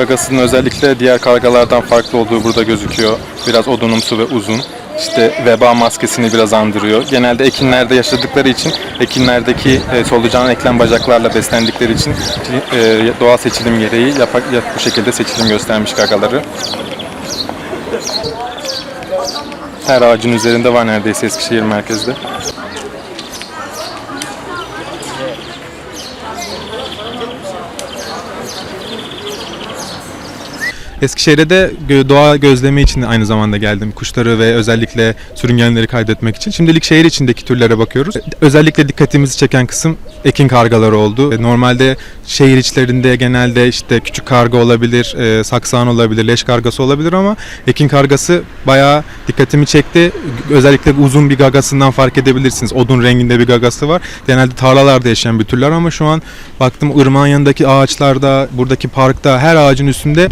gagasının özellikle diğer kargalardan farklı olduğu burada gözüküyor. Biraz odunumsu ve uzun. İşte veba maskesini biraz andırıyor. Genelde ekinlerde yaşadıkları için, ekinlerdeki e, solucan eklem bacaklarla beslendikleri için e, doğal seçilim gereği yapak, yap- bu şekilde seçilim göstermiş gagaları. Her ağacın üzerinde var neredeyse Eskişehir merkezde. Eskişehir'e de doğa gözlemi için aynı zamanda geldim. Kuşları ve özellikle sürüngenleri kaydetmek için. Şimdilik şehir içindeki türlere bakıyoruz. Özellikle dikkatimizi çeken kısım ekin kargaları oldu. E, Normalde şehir içlerinde genelde işte küçük karga olabilir, e, saksan olabilir, leş kargası olabilir ama ekin kargası bayağı dikkatimi çekti. Özellikle uzun bir gagasından fark edebilirsiniz. Odun renginde bir gagası var. Genelde tarlalarda yaşayan bir türler ama şu an baktım ırmağın yanındaki ağaçlarda, buradaki parkta her ağacın üstünde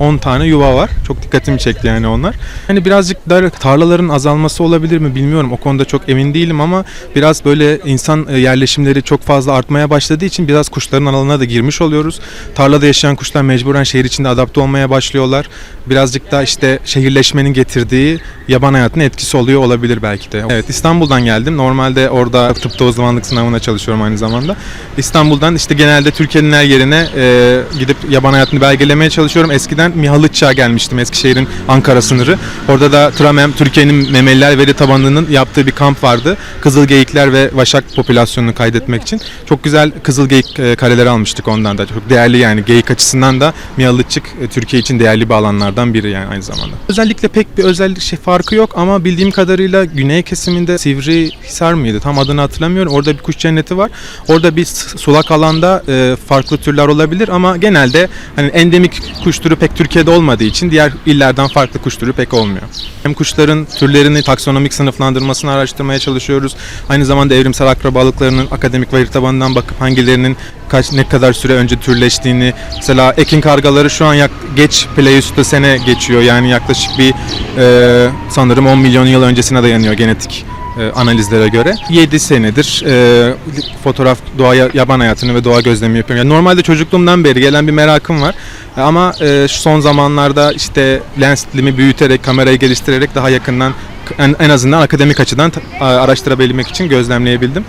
15-10 tane yuva var. Çok dikkatimi çekti yani onlar. Hani birazcık da tarlaların azalması olabilir mi bilmiyorum. O konuda çok emin değilim ama biraz böyle insan e, yerleşimleri çok fazla artmaya başladığı için biraz kuşların alanına da girmiş oluyoruz. Tarlada yaşayan kuşlar mecburen şehir içinde adapte olmaya başlıyorlar. Birazcık da işte şehirleşmenin getirdiği yaban hayatının etkisi oluyor olabilir belki de. Evet İstanbul'dan geldim. Normalde orada tıpta uzmanlık sınavına çalışıyorum aynı zamanda. İstanbul'dan işte genelde Türkiye'nin her yerine e, gidip yaban hayatını belgelemeye çalışıyorum. Eskiden Mihalıç'a gelmiştim Eskişehir'in Ankara sınırı. Orada da Tramem Türkiye'nin memeliler veri tabanının yaptığı bir kamp vardı. Kızıl geyikler ve vaşak popülasyonunu kaydetmek için. Çok güzel kızıl geyik e, kareleri almıştık ondan da. Çok değerli yani geyik açısından da Mihalıçık e, Türkiye için değerli bir alanlardan biri yani aynı zamanda. Özellikle pek bir özellik şey farkı yok ama bildiğim kadarıyla güney kesiminde Sivrihisar mıydı? Tam adını hatırlamıyorum. Orada bir kuş cenneti var. Orada bir sulak alanda e, farklı türler olabilir ama genelde hani endemik kuş türü pek Türkiye'de olmadığı için diğer illerden farklı kuş türü pek olmuyor. Hem kuşların türlerini taksonomik sınıflandırmasını araştırmaya çalışıyoruz. Aynı zamanda evrimsel akrabalıklarının akademik veri tabanından bakıp hangilerinin kaç ne kadar süre önce türleştiğini mesela ekin kargaları şu an yak, geç Pleistosen'e geçiyor. Yani yaklaşık bir e, sanırım 10 milyon yıl öncesine dayanıyor genetik e, analizlere göre. 7 senedir e, fotoğraf, doğa, yaban hayatını ve doğa gözlemi yapıyorum. Yani normalde çocukluğumdan beri gelen bir merakım var. E, Ama e, şu son zamanlarda işte lenslimi büyüterek, kamerayı geliştirerek daha yakından en, en azından akademik açıdan a- araştırabilmek için gözlemleyebildim.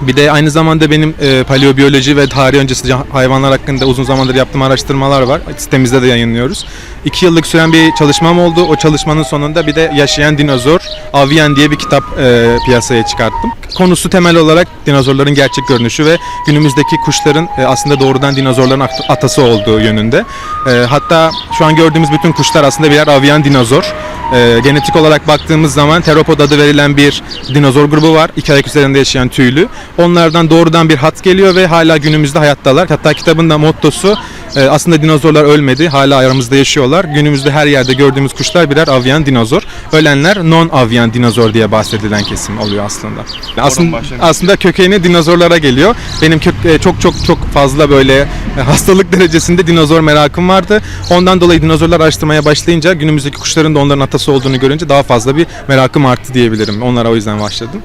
Bir de aynı zamanda benim e, paleobiyoloji ve tarih öncesi hayvanlar hakkında uzun zamandır yaptığım araştırmalar var. Sitemizde de yayınlıyoruz. İki yıllık süren bir çalışmam oldu. O çalışmanın sonunda bir de Yaşayan Dinozor, Avian diye bir kitap e, piyasaya çıkarttım. Konusu temel olarak dinozorların gerçek görünüşü ve günümüzdeki kuşların e, aslında doğrudan dinozorların at- atası olduğu yönünde. E, hatta şu an gördüğümüz bütün kuşlar aslında birer Avian dinozor. E, genetik olarak baktığımız zaman teropod adı verilen bir dinozor grubu var. İki ayak üzerinde yaşayan tüylü. Onlardan doğrudan bir hat geliyor ve hala günümüzde hayattalar. Hatta kitabın da mottosu aslında dinozorlar ölmedi. Hala aramızda yaşıyorlar. Günümüzde her yerde gördüğümüz kuşlar birer avyan dinozor. Ölenler non-avyan dinozor diye bahsedilen kesim oluyor aslında. Aslında, aslında kökeni dinozorlara geliyor. Benim kök, e, çok çok çok fazla böyle e, hastalık derecesinde dinozor merakım vardı. Ondan dolayı dinozorlar araştırmaya başlayınca günümüzdeki kuşların da onların atası olduğunu görünce daha fazla bir merakım arttı diyebilirim. Onlara o yüzden başladım.